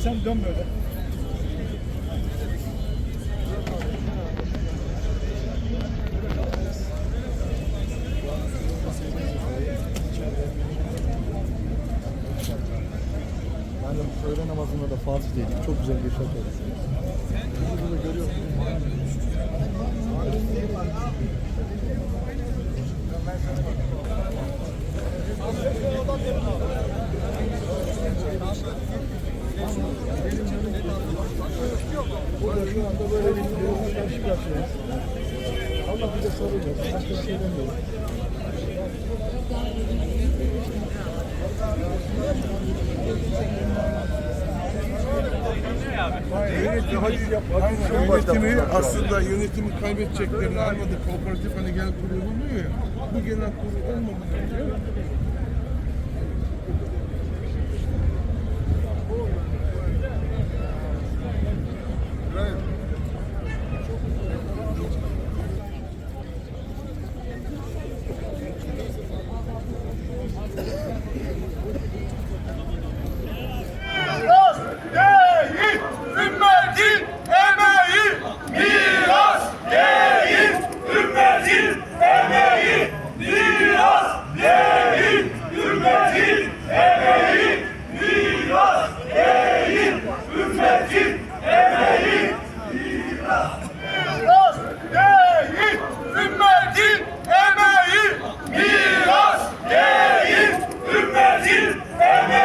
sen dön böyle. Yani öğle namazında da Fatih dedik. Çok güzel bir şaka. Burada Burada şu anda böyle bir durumla karşı karşıyayız. Allah bize versin. Başka bir şey demiyorum. yönetimi aslında yönetimi kaybedeceklerini anladı. Kooperatif hani genel kurulu oluyor ya. Bu genel kurulu olmadan Amen.